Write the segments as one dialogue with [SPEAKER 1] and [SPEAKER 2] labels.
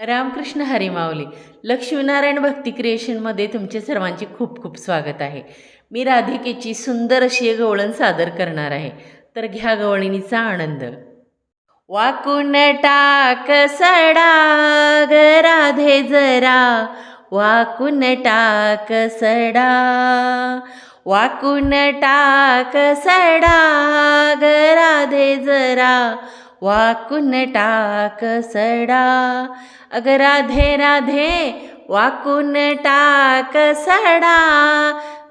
[SPEAKER 1] रामकृष्ण हरिमावली लक्ष्मीनारायण भक्ती क्रिएशनमध्ये तुमचे सर्वांचे खूप खूप स्वागत आहे. मी राधिकेची सुंदर अशी गवळण सादर करणार आहे. तर घ्या गवळणीचा आनंद. वाकून टाक सडाग राधे जरा. वाकून टाक सडा. वाकून टाक सडाग राधे जरा. वाकून टाक सडा. अग राधे राधे वाकून टाक सडा.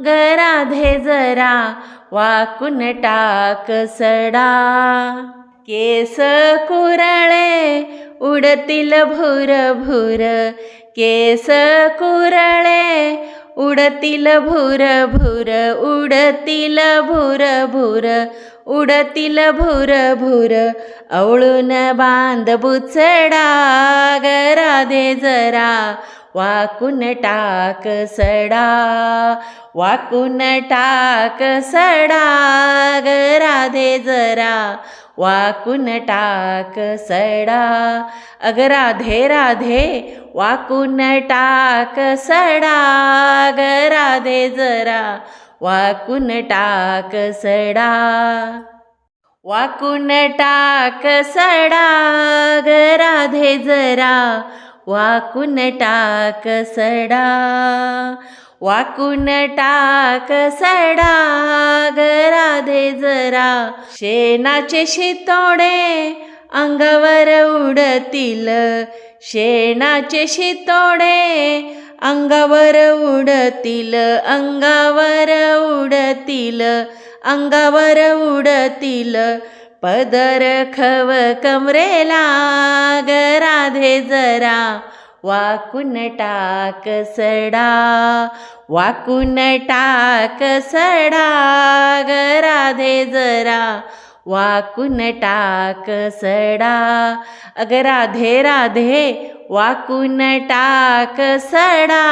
[SPEAKER 1] ग राधे जरा वाकून टाक सडा. केस कुरळे उडतील भुर भुर. केस कुरळे उडतील भुर भुर. उडतील भुर भुर. उडतील भुर भुर अवळून बांध बुचडा गरा राधे जरा वाकून टाक सडा वाकून टाक सडा गरा राधे जरा वाकून टाक सडा अग राधे राधे वाकून टाक सडा ग राधे जरा वाकून टाक सडा. वाकून टाक सडा ग राधे जरा. वाकून टाक सडा. वाकून टाक सडा ग राधे जरा. शेणाचे शितोडे अंगावर उडतील. शेणाचे शितोडे अंगावर उडतील अंगावर उडतील अंगावर उडतील. पदर खव कमरेला ग राधे जरा. वाकून टाक सडा वाकून टाक सडा गराधे राधे जरा. वाकून टाक सडा. अग राधे राधे वाकून टाक सडा.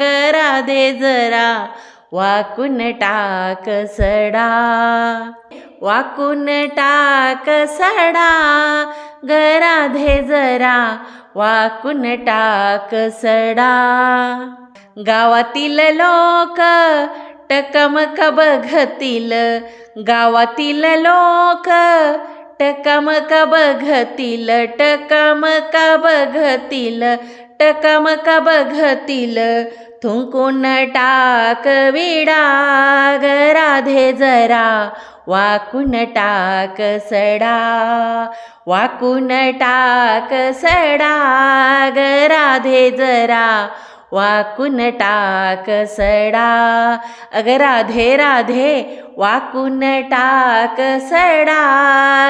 [SPEAKER 1] ग राधे जरा वाकून टाक सडा. वाकून टाक सडा. ग राधे जरा वाकून टाक सडा. गावातील लोक टकमक बघतील गावातील लोक. टकमक बघतील टकमक बघतील टकमक बघतील थुंकून टाक विडाग राधे जरा. वाकून टाक सडा. वाकून टाक सडा राधे जरा. वाकून टाक सडा. अग राधे राधे वाकून टाक सडा.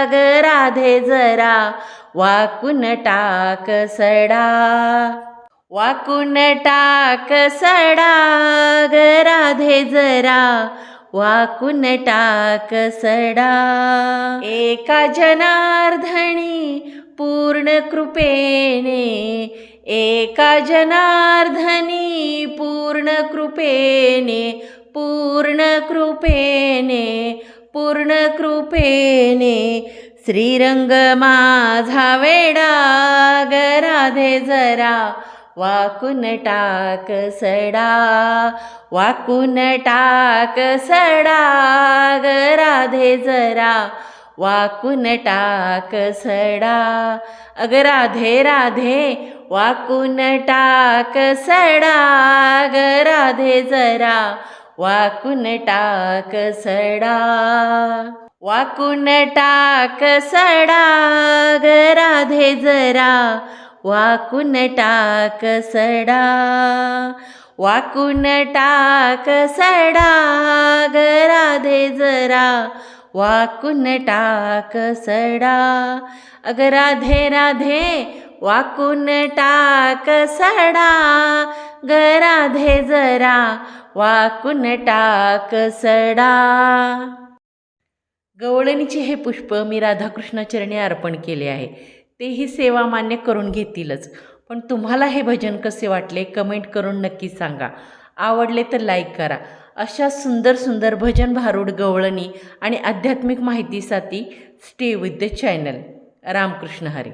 [SPEAKER 1] ग राधे जरा वाकून टाक सडा. वाकून टाक सडा. ग राधे जरा वाकून टाक सडा. एका जनार्धनी पूर्ण कृपेने एका जनार्धनी पूर्ण कृपेने पूर्ण कृपेने पूर्ण कृपेने. श्रीरंग माझा वेडा गराधे राधे जरा. वाकून टाक सडा वाकून टाक सडा गराधे राधे जरा. वाकून टाक सडा. अग राधे राधे वाकून टाक सडा. ग राधे जरा वाकून टाक सडा. वाकून टाक सडा. ग राधे जरा वाकून टाक सडा. वाकून टाक सडा. ग राधे जरा वाकून टाक सडा. अग राधे राधे वाकून टाक सडा. ग राधे जरा वाकून टाक सडा. गवळणीचे हे पुष्प मी राधाकृष्णाचरणी अर्पण केले आहे. तेही सेवा मान्य करून घेतीलच. पण तुम्हाला हे भजन कसे वाटले कमेंट करून नक्की सांगा. आवडले तर लाईक करा. अशा सुंदर सुंदर भजन भारूड गवळणी आणि आध्यात्मिक माहितीसाठी stay with the channel Ramkrishna Hari.